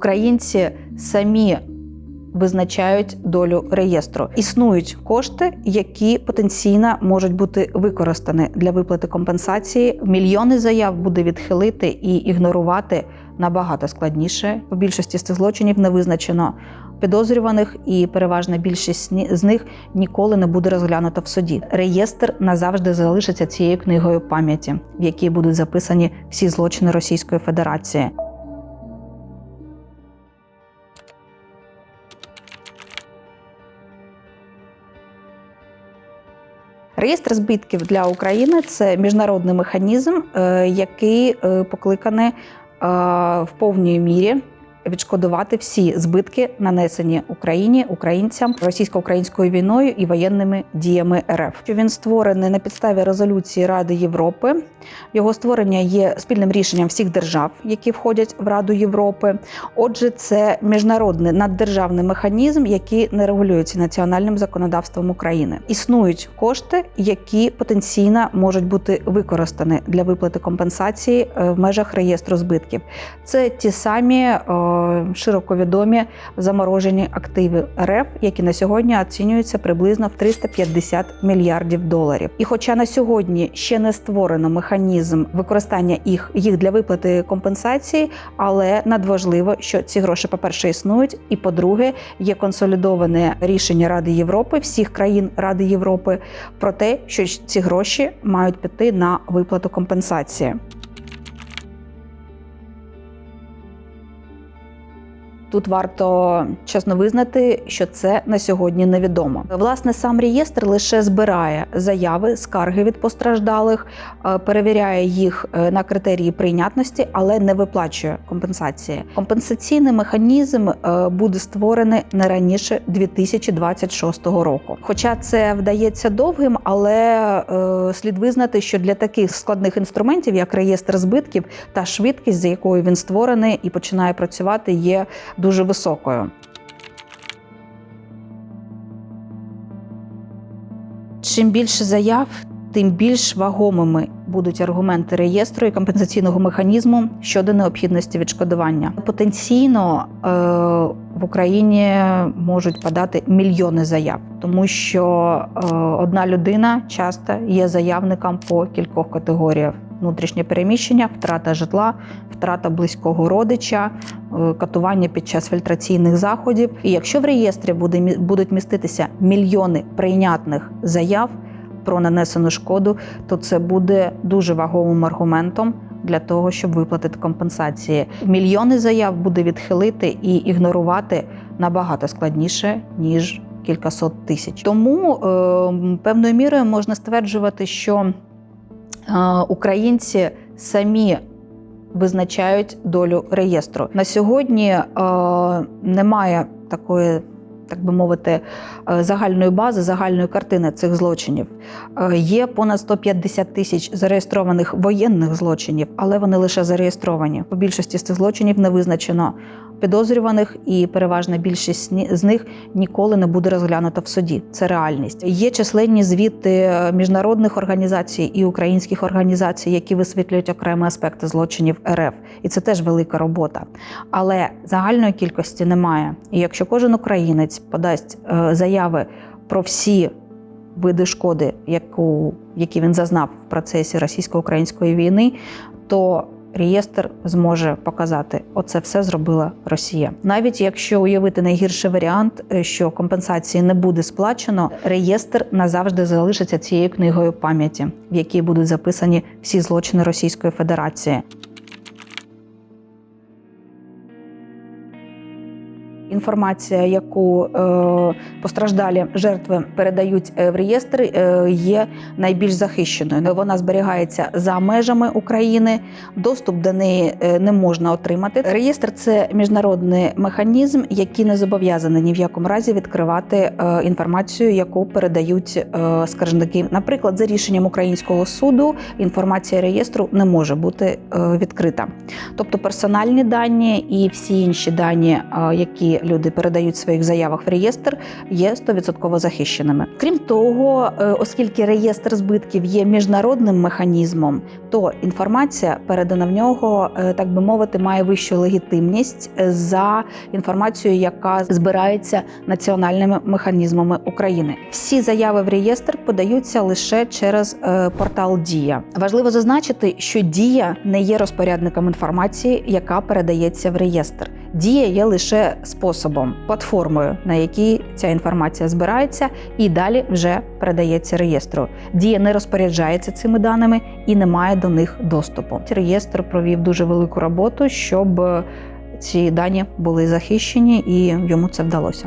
Українці самі визначають долю реєстру. Існують кошти, які потенційно можуть бути використані для виплати компенсації. Мільйони заяв буде відхилити і ігнорувати набагато складніше. У більшості з цих злочинів не визначено підозрюваних, і переважна більшість з них ніколи не буде розглянуто в суді. Реєстр назавжди залишиться цією книгою пам'яті, в якій будуть записані всі злочини Російської Федерації. Реєстр збитків для України це міжнародний механізм, е, який е, покликаний е, в повній мірі відшкодувати всі збитки, нанесені Україні, українцям російсько-українською війною і воєнними діями РФ. Він створений на підставі резолюції Ради Європи. Його створення є спільним рішенням всіх держав, які входять в Раду Європи. Отже, це міжнародний наддержавний механізм, який не регулюється національним законодавством України. Існують кошти, які потенційно можуть бути використані для виплати компенсації е, в межах реєстру збитків. Це ті самі е, широко відомі заморожені активи РФ, які на сьогодні оцінюються приблизно в 350 мільярдів доларів. І хоча на сьогодні ще не створено механізм використання їх, їх для виплати компенсації, але надважливо, що ці гроші, по-перше, існують, і по-друге, є консолідоване рішення Ради Європи, всіх країн Ради Європи про те, що ці гроші мають піти на виплату компенсації. Тут варто чесно визнати, що це на сьогодні невідомо. Власне, сам реєстр лише збирає заяви, скарги від постраждалих, е, перевіряє їх е, на критерії прийнятності, але не виплачує компенсації. Компенсаційний механізм е, буде створений не раніше 2026 року. Хоча це вдається довгим, але слід визнати, що для таких складних інструментів, як реєстр збитків, та швидкість, за якою він створений і починає працювати, є дуже високою. Чим більше заяв, тим більш вагомими будуть аргументи реєстру і компенсаційного механізму щодо необхідності відшкодування. Потенційно е, в Україні можуть подати мільйони заяв, тому що е, одна людина часто є заявником по кількох категоріях. Внутрішнє переміщення, втрата житла, втрата близького родича, е, катування під час фільтраційних заходів. І якщо в реєстрі буде, будуть міститися мільйони прийнятних заяв про нанесену шкоду, то це буде дуже вагомим аргументом для того, щоб виплатити компенсації. Мільйони заяв буде відхилити і ігнорувати набагато складніше ніж кількасот тисяч. Тому е, певною мірою можна стверджувати, що українці самі визначають долю реєстру. На сьогодні немає такої. Так би мовити, загальної бази, загальної картини цих злочинів. Є понад 150 тисяч зареєстрованих воєнних злочинів, але вони лише зареєстровані. У більшості з цих злочинів не визначено підозрюваних, і переважна більшість з них ніколи не буде розглянуто в суді. Це реальність. Є численні звіти е, міжнародних організацій і українських організацій, які висвітлюють окремі аспекти злочинів РФ, і це теж велика робота. Але загальної кількості немає. І якщо кожен українець подасть е, заяви про всі види шкоди, яку, які він зазнав в процесі російсько-української війни, то реєстр зможе показати, оце все зробила Росія. Навіть якщо уявити найгірший варіант, е, що компенсації не буде сплачено, реєстр назавжди залишиться цією книгою пам'яті, в якій будуть записані всі злочини Російської Федерації. Інформація, яку е, постраждалі жертви передають е, в реєстр, е, є найбільш захищеною. Вона зберігається за межами України. Доступ до неї не можна отримати. Реєстр це міжнародний механізм, який не зобов'язаний ні в якому разі відкривати інформацію, яку передають скаржники. Наприклад, за рішенням українського суду інформація реєстру не може бути відкрита. Тобто персональні дані і всі інші дані, які люди передають своїх заявах в реєстр, є 100% захищеними. Крім того, е, оскільки реєстр збитків є міжнародним механізмом, то інформація передана в нього, е, так би мовити, має вищу легітимність е, за інформацією, яка збирається національними механізмами України. Всі заяви в реєстр подаються лише через портал Дія. Важливо зазначити, що Дія не є розпорядником інформації, яка передається в реєстр. Дія є лише способом, платформою, на якій ця інформація збирається, і далі вже передається реєстру. Дія не розпоряджається цими даними і не має до них доступу. Реєстр провів дуже велику роботу, щоб е, ці дані були захищені, і йому це вдалося.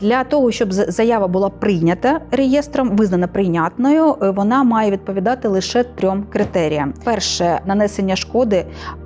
Для того, щоб заява була прийнята реєстром, визнана прийнятною, е, вона має відповідати лише трьом критеріям: перше, нанесення шкоди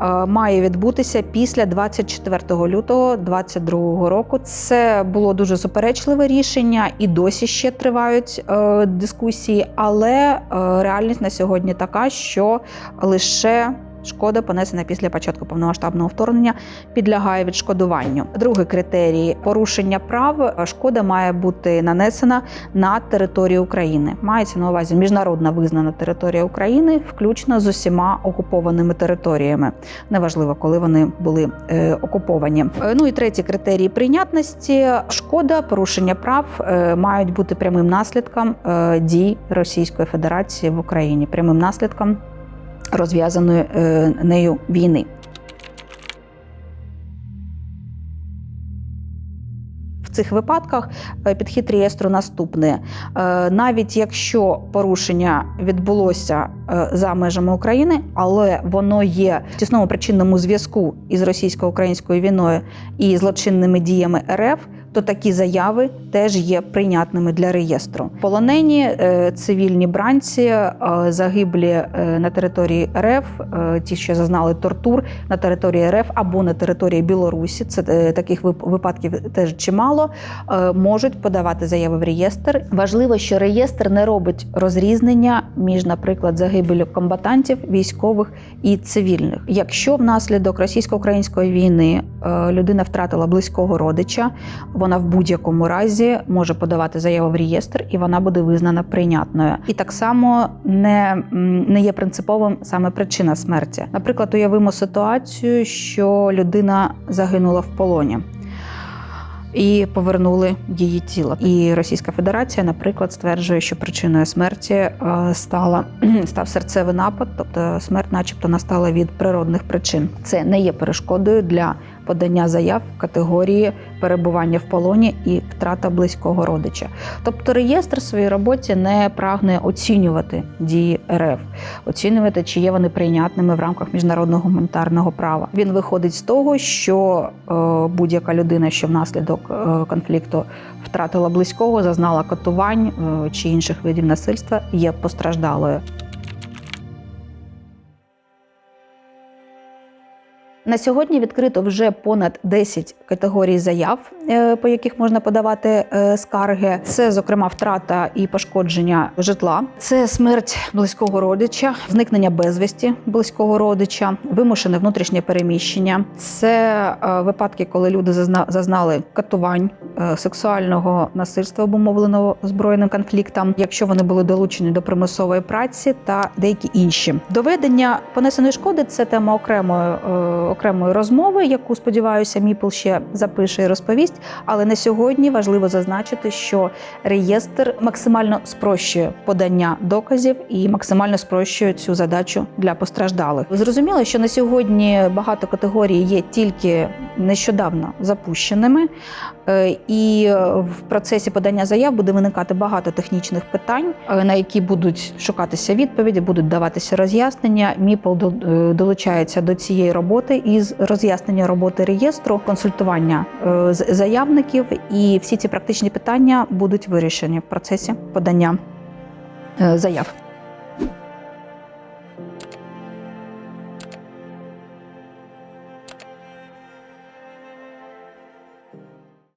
е, має відбутися після 24 лютого 2022 року. Це було дуже суперечливе рішення, і досі ще тривають е, дискусії. Але реальність на сьогодні така, що лише Шкода, понесена після початку повномасштабного вторгнення, підлягає відшкодуванню. Другий критерій порушення прав. Шкода має бути нанесена на території України. Мається на увазі міжнародна визнана територія України, включно з усіма окупованими територіями. Неважливо, коли вони були е, окуповані. Е, Ну і третій критерій прийнятності. Шкода, порушення прав е, мають бути прямим наслідком е, дій Російської Федерації в Україні, прямим наслідком розв'язаної е, нею війни. В цих випадках е, підхід реєстру наступний. Е, Навіть якщо порушення відбулося е, за межами України, але воно є в тісному причинному зв'язку із російсько-українською війною і злочинними діями РФ, то такі заяви теж є прийнятними для реєстру. Полонені е, цивільні бранці, е, загиблі е, на території РФ, ті, що зазнали тортур на території РФ або на території Білорусі. Це таких випадків теж чимало. Можуть подавати заяви в реєстр. Важливо, що реєстр не робить розрізнення між, наприклад, загибелю комбатантів, військових і цивільних. Якщо внаслідок російсько-української війни людина втратила близького родича, вона в будь-якому разі може подавати заяву в реєстр, і вона буде визнана прийнятною. І так само не, не є принциповим саме причина смерті. Наприклад, уявимо ситуацію, що людина загинула в полоні. І повернули її тіло. І Російська Федерація, наприклад, стверджує, що причиною смерті е, стала став серцевий напад, тобто смерть, начебто, настала від природних причин. Це не є перешкодою для подання заяв в категорії перебування в полоні і втрата близького родича. Тобто реєстр в своїй роботі не прагне оцінювати дії РФ, оцінювати, чи є вони прийнятними в рамках міжнародного гуманітарного права. Він виходить з того, що е, будь-яка людина, що внаслідок е, конфлікту втратила близького, зазнала катувань е, чи інших видів насильства, є постраждалою. На сьогодні відкрито вже понад 10 категорій заяв, по яких можна подавати е, скарги. Це, зокрема, втрата і пошкодження житла, це смерть близького родича, зникнення безвісті близького родича, вимушене внутрішнє переміщення. Це е, випадки, коли люди зазнали катувань, е, сексуального насильства, обумовленого збройним конфліктом, якщо вони були долучені до примусової праці та деякі інші. Доведення понесеної шкоди це тема окремої, е, окремої розмови, яку сподіваюся, Міпл ще запише і розповість. Але на сьогодні важливо зазначити, що реєстр максимально спрощує подання доказів і максимально спрощує цю задачу для постраждалих. Зрозуміло, що на сьогодні багато категорій є тільки нещодавно запущеними, Е, і в процесі подання заяв буде виникати багато технічних питань, е, на які будуть шукатися відповіді, будуть даватися роз'яснення. Міпл е, долучається до цієї роботи із роз'яснення роботи реєстру, консультування з- заявників, і всі ці практичні питання будуть вирішені в процесі подання е, заяв.